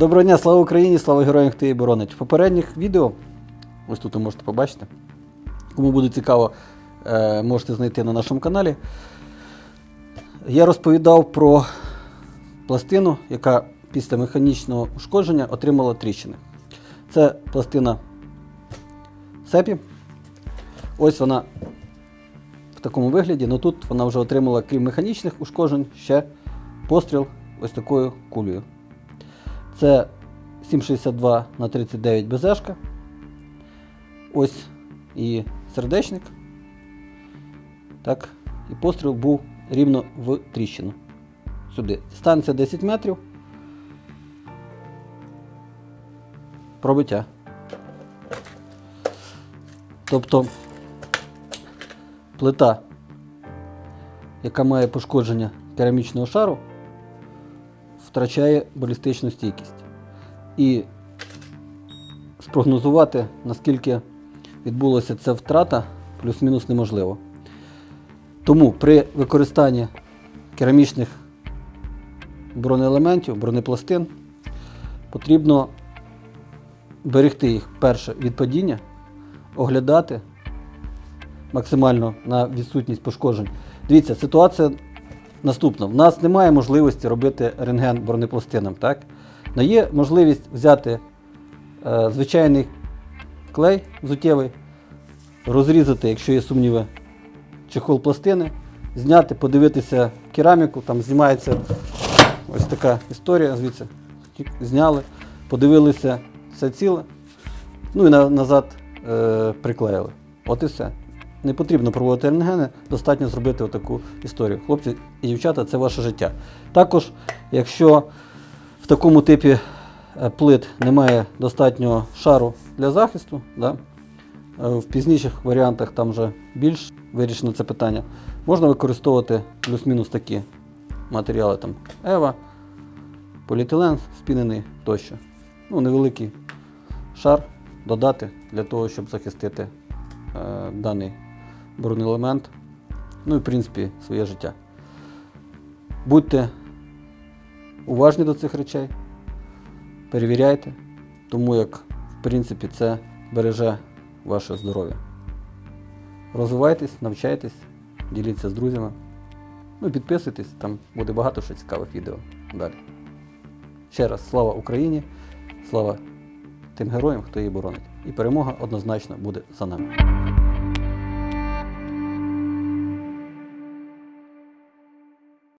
Доброго дня, слава Україні, слава героям, хто її боронить. В попередніх відео, ось тут ви можете побачити. Кому буде цікаво, е, можете знайти на нашому каналі. Я розповідав про пластину, яка після механічного ушкодження отримала тріщини. Це пластина сепі. Ось вона в такому вигляді, але тут вона вже отримала, крім механічних ушкоджень, ще постріл ось такою кулею. Це 7,62 на 39 БЗшка. Ось і сердечник. Так, і постріл був рівно в тріщину. Сюди. Станція 10 метрів. Пробиття. Тобто плита, яка має пошкодження керамічного шару, втрачає балістичну стійкість. І спрогнозувати, наскільки відбулася ця втрата, плюс-мінус неможливо. Тому при використанні керамічних бронеелементів, бронепластин, потрібно берегти їх перше від падіння, оглядати максимально на відсутність пошкоджень. Дивіться, ситуація наступна. В нас немає можливості робити рентген бронепластинам. Так? Но є можливість взяти е, звичайний клей взуттєвий, розрізати, якщо є сумніви, чехол пластини, зняти, подивитися кераміку, там знімається ось така історія, звідси зняли, подивилися все ціле, ну і на, назад е, приклеїли. От і все. Не потрібно проводити рентгени, достатньо зробити отаку історію. Хлопці і дівчата, це ваше життя. Також, якщо в такому типі е, плит немає достатнього шару для захисту, да, е, в пізніших варіантах там вже більш вирішено це питання, можна використовувати плюс-мінус такі матеріали, там Ева, поліетилен спінений тощо. Ну, невеликий шар додати для того, щоб захистити е, даний бронеелемент, ну і в принципі своє життя. Будьте уважні до цих речей, перевіряйте, тому як в принципі це береже ваше здоров'я. Розвивайтесь, навчайтесь, діліться з друзями. Ну і підписуйтесь, там буде багато ще цікавих відео далі. Ще раз слава Україні, слава тим героям, хто її боронить. І перемога однозначно буде за нами.